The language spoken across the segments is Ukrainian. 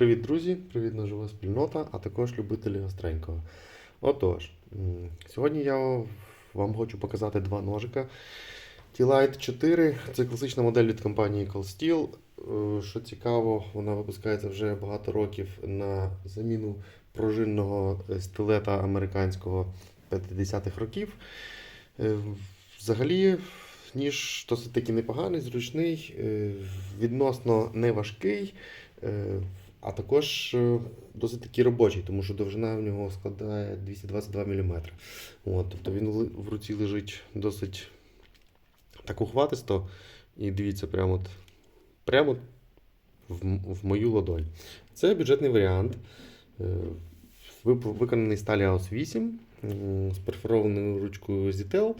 Привіт, друзі! Привіт, ножова спільнота, а також любителі гостренького. Отож, сьогодні я вам хочу показати два ножика. T-Lite 4 це класична модель від компанії Cold Steel. Е, Що цікаво, вона випускається вже багато років на заміну пружинного е, стилета американського 50-х років. Е, Взагалі, ніж досить таки непоганий, зручний, відносно неважкий, а також е, досить таки робочий, тому що довжина в нього складає 222 мм. От, тобто він в руці лежить досить так ухватисто. І дивіться, прямо, от, прямо в, в мою ладонь. Це бюджетний варіант. е, Виконаний сталі AOS 8 з перфорованою ручкою ZTEL.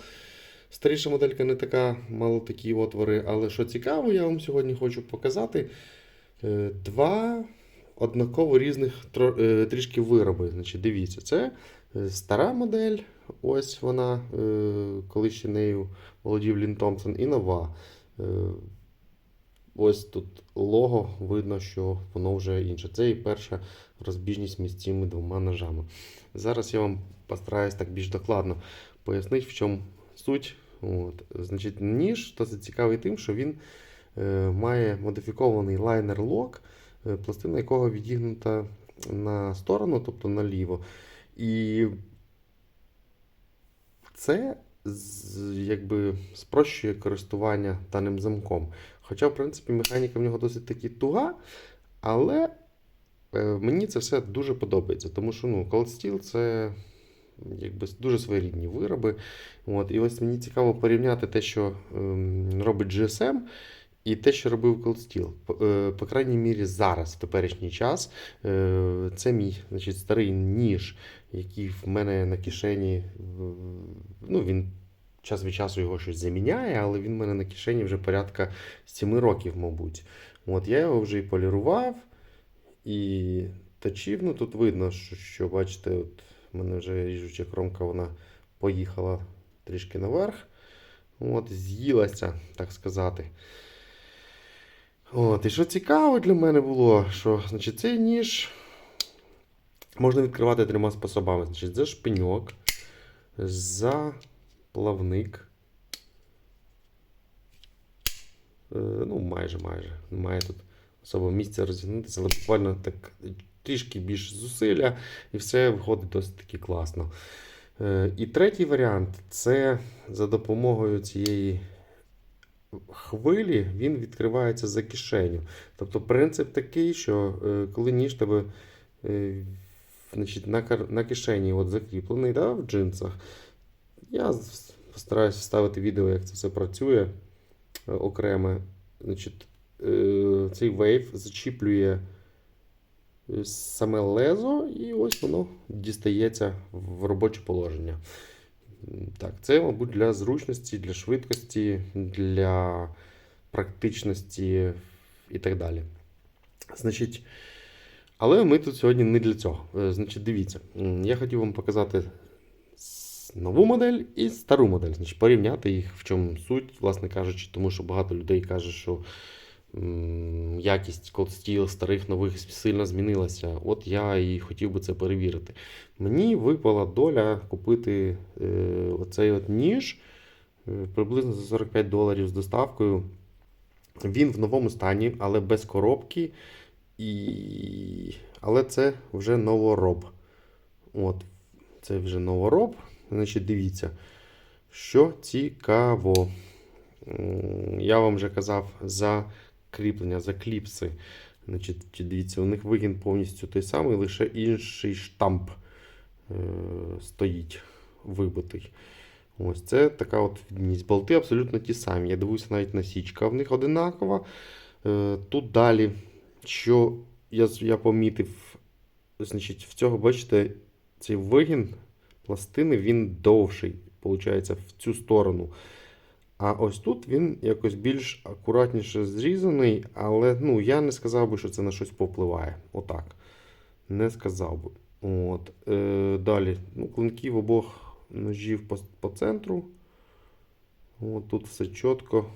Старіша моделька не така, мало такі отвори, але що цікаво, я вам сьогодні хочу показати е, два однаково різних е, трішки вироби. Значить, дивіться, це е, стара модель, ось вона, е, коли ще нею володів Лін Томпсон, і нова. Ось тут лого, видно, що воно вже інше. Це і перша розбіжність між цими двома ножами. Зараз я вам постараюсь так більш докладно пояснити, в чому суть. От. Значить, ніж досить цікавий тим, що він е, має модифікований лайнер-лок, е, пластина якого відігнута на сторону, тобто наліво. І це якби спрощує користування даним замком. Хоча, в принципі, механіка в нього досить таки туга, але е, мені це все дуже подобається, тому що ну, Cold Steel це якби дуже своєрідні вироби. От, і ось мені цікаво порівняти те, що ем, робить GSM, і те, що робив Cold Steel. По, е, крайній мірі, зараз, в теперішній час, е, це мій значить, старий ніж, який в мене на кишені. Ну, він час від часу його щось заміняє, але він в мене на кишені вже порядка 7 років, мабуть. От, я його вже і полірував, і точив. Ну, тут видно, що, що бачите, от в мене вже ріжуча кромка вона поїхала трішки наверх. От, з'їлася, так сказати. От, і що цікаво для мене було, що значить, цей ніж можна відкривати трьома способами. Значить, за шпиньок, за плавник. Е, ну, майже, майже. Немає тут особо місця розігнутися, але буквально так трішки більше зусилля, і все виходить досить таки класно. Е, І третій варіант це за допомогою цієї хвилі він відкривається за кишеню. Тобто принцип такий, що е, коли ніж тебе е, значить, на, кишені от закріплений да, в джинсах, я постараюся вставити відео, як це все працює е, окреме. Значить, цей вейв зачіплює саме лезо, і ось воно дістається в робоче положення. Так, це, мабуть, для зручності, для швидкості, для практичності і так далі. Значить, але ми тут сьогодні не для цього. Е, Значить, дивіться, я хотів вам показати нову модель і стару модель. Значить, порівняти їх, в чому суть, власне кажучи, тому що багато людей каже, що якість Steel старих нових сильно змінилася. От я і хотів би це перевірити. Мені випала доля купити е, оцей от ніж е, приблизно за 45 доларів з доставкою. Він в новому стані, але без коробки. І... Але це вже новороб. От, це вже новороб. Значить, дивіться, що цікаво. Я вам вже казав за кріплення, за кліпси. Значить, дивіться, у них вигін повністю той самий, лише інший штамп е, стоїть вибитий. Ось це така от відмінність. Болти абсолютно ті самі. Я дивуюся, навіть насічка в них одинакова. Е, Тут далі, що я, я помітив, значить, в цього, бачите, цей вигін пластини він довший, виходить, в цю сторону. А ось тут він якось більш акуратніше зрізаний, але ну, я не сказав би, що це на щось повпливає. Отак. Не сказав би. От. Е, далі. Ну, клинків обох ножів по, по центру. От тут все чітко.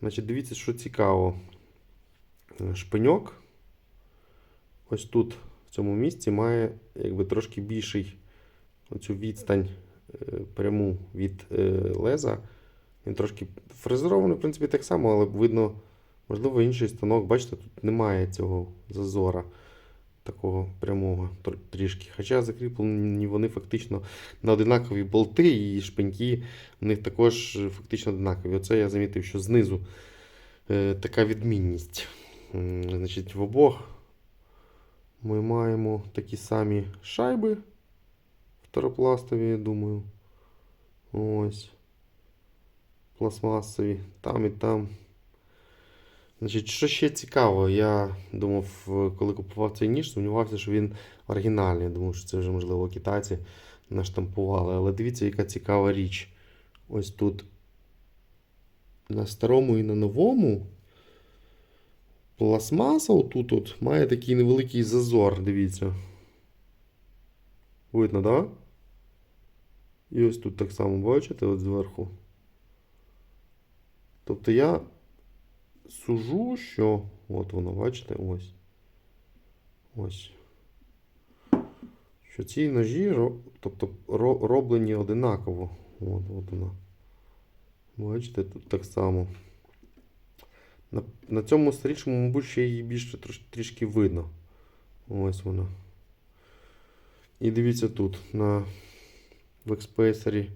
Значить, дивіться, що цікаво. Е, Шпиньок ось тут, в цьому місці, має якби трошки більший оцю відстань е, пряму від е, леза. Він трошки фрезерований, в принципі, так само, але видно, можливо, інший станок. Бачите, тут немає цього зазора такого прямого трішки. Хоча закріплені вони фактично на одинакові болти і шпиньки в них також е, фактично одинакові. Оце я замітив, що знизу е, така відмінність. Значить, в обох ми маємо такі самі шайби второпластові, я думаю. Ось. Пластмасові. Там і там. Значить, що ще цікаво, я думав, коли купував цей ніж, сумнівався, що він оригінальний. Думав, що це вже, можливо, китайці наштампували. Але дивіться, яка цікава річ. Ось тут на старому і на новому пластмаса отут от має такий невеликий зазор, дивіться. Видно, так? Да? І ось тут так само, бачите, от зверху. Тобто я сужу, що. От воно, бачите, ось. Ось. Що ці ножі тобто, роблені одинаково. От, от вона. Бачите, тут так само. На, на цьому старішому, мабуть, ще її більше трош, трішки видно. Ось вона. І дивіться тут, на в експейсері.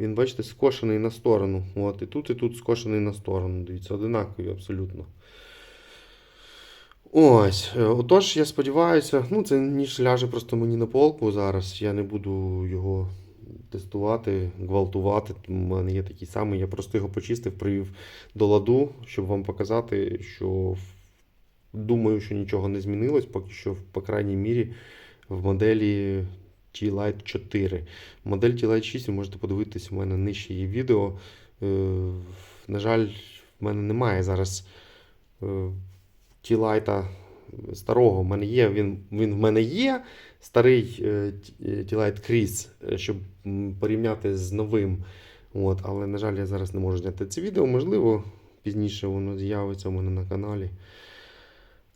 Він, бачите, скошений на сторону. От, і тут, і тут скошений на сторону. Дивіться, одинакові абсолютно. Ось. е, Отож, я сподіваюся, ну, це ніж ляже просто мені на полку зараз. Я не буду його тестувати, гвалтувати. У мене є такий самий. Я просто його почистив, привів до ладу, щоб вам показати, що думаю, що нічого не змінилось, поки що, по крайній мірі, в моделі T-Lite 4. Модель T-Lite 6 ви можете подивитись, у мене нижче є відео. Е, На жаль, в мене немає зараз е, T-Lite старого. В мене є, він, він в мене є. Старий е, Crease, е, щоб порівняти з новим. От, але, на жаль, я зараз не можу зняти це відео. Можливо, пізніше воно з'явиться у мене на каналі.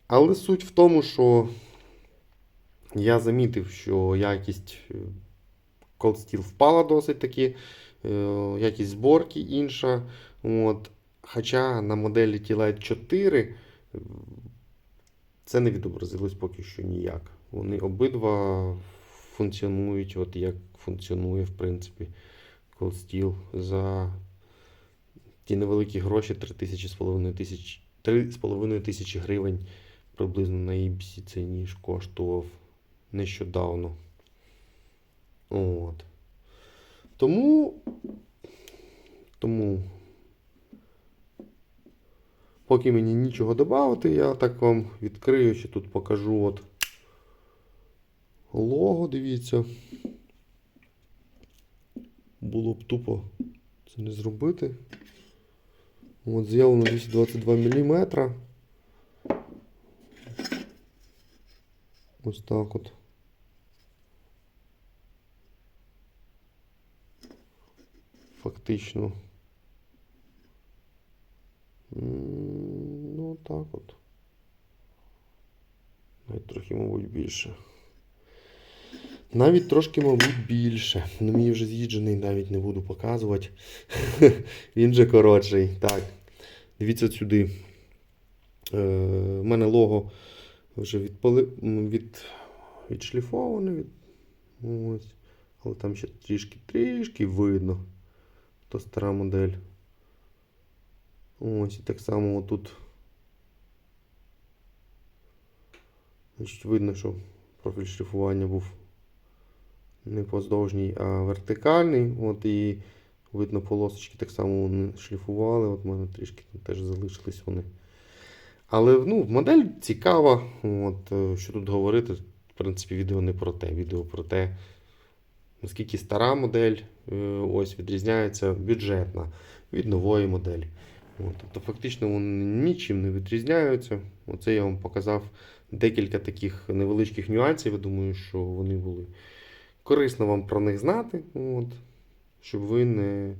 Але суть в тому, що я замітив, що якість е, Cold Steel впала досить таки, е, якість зборки інша. От. Хоча на моделі T-Lite 4 е, це не відобразилось поки що ніяк. Вони обидва функціонують, от як функціонує, в принципі, Cold Steel за ті невеликі гроші 3 тисячі з половиною тисяч, 3,5 тисячі гривень приблизно на ібсі цей ніж коштував нещодавно. От. Тому. Тому. Поки мені нічого додати, я так вам відкрию, ще тут покажу от лого, дивіться. Було б тупо це не зробити. От з'явлено 222 мм. Ось так от. Фактично. Ну, так от. Навіть трохи, мабуть, більше. Навіть трошки, мабуть, більше. Ну, мій вже з'їджений, навіть не буду показувати. Він же коротший. Так. Дивіться сюди. Е, У мене лого вже відпали... від... відшліфоване. Від... Ось. Але там ще трішки трішки видно. То стара модель. Ось і так само отут. Значить, видно, що профіль шліфування був не поздовжній, а вертикальний. От і видно полосочки так само вони шліфували. От в мене трішки там теж залишились вони. Але ну, модель цікава. От, е, що тут говорити, в принципі, відео не про те. Відео про те, наскільки стара модель е, ось відрізняється бюджетна від нової моделі. От, тобто, фактично вони нічим не відрізняються. Оце я вам показав декілька таких невеличких нюансів. Я думаю, що вони були корисно вам про них знати. От, щоб ви не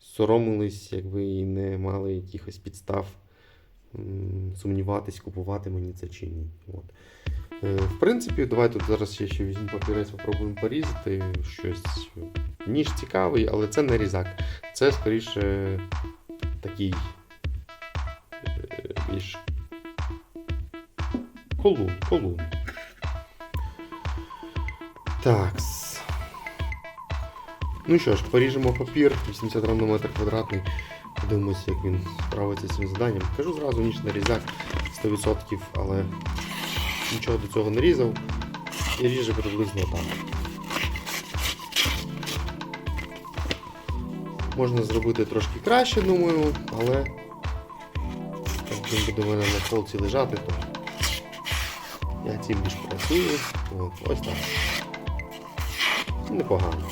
соромились, якби і не мали якихось підстав сумніватись, купувати мені це чи ні. От. Е, В принципі, давай тут зараз я ще візьму папірець, попробуємо порізати щось. Ніж цікавий, але це не різак. Це скоріше такий е, більш колун, колун. Так. Ну що ж, поріжемо папір 80 грам метр квадратний. Подивимося, як він справиться з цим заданням. Кажу зразу ніж на різак 100%, але нічого до цього не різав. І ріже приблизно так. Можна зробити трошки краще, думаю, але як він буде в мене на полці лежати, то я цим більш працюю. От, ось так. Непогано.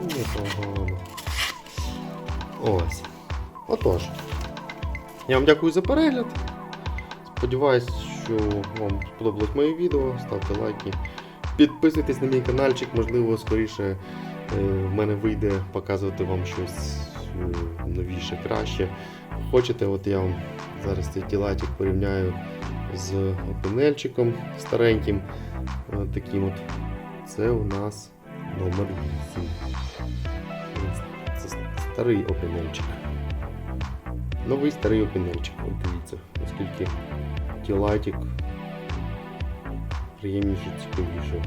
Непогано. Ось. Отож. Я вам дякую за перегляд. Сподіваюсь, що вам сподобалось моє відео. Ставте лайки. Підписуйтесь на мій каналчик, можливо, скоріше е, в мене вийде показувати вам щось е, новіше, краще. Хочете, от я вам зараз цей ділайтик порівняю з опінельчиком стареньким. Таким от. Це у нас номер 8. Це старий опінельчик. Новий старий опінельчик. От дивіться, наскільки ділайтик приємніше, цікавіше.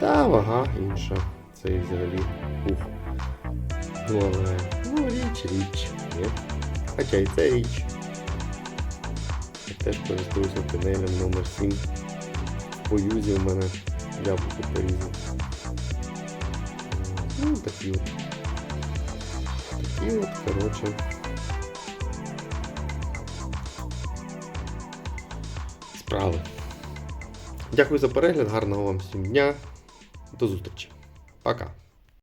Та вага інша. Це взагалі ух. Ну, але ну, річ, річ. Ні? Хоча і це річ. Я теж користуюся панелем номер 7 по юзі у мене яблуко порізав. Ну, такі от. Такі от, коротше. Справи. Дякую за перегляд, гарного вам всім дня. До зустрічі. Пока.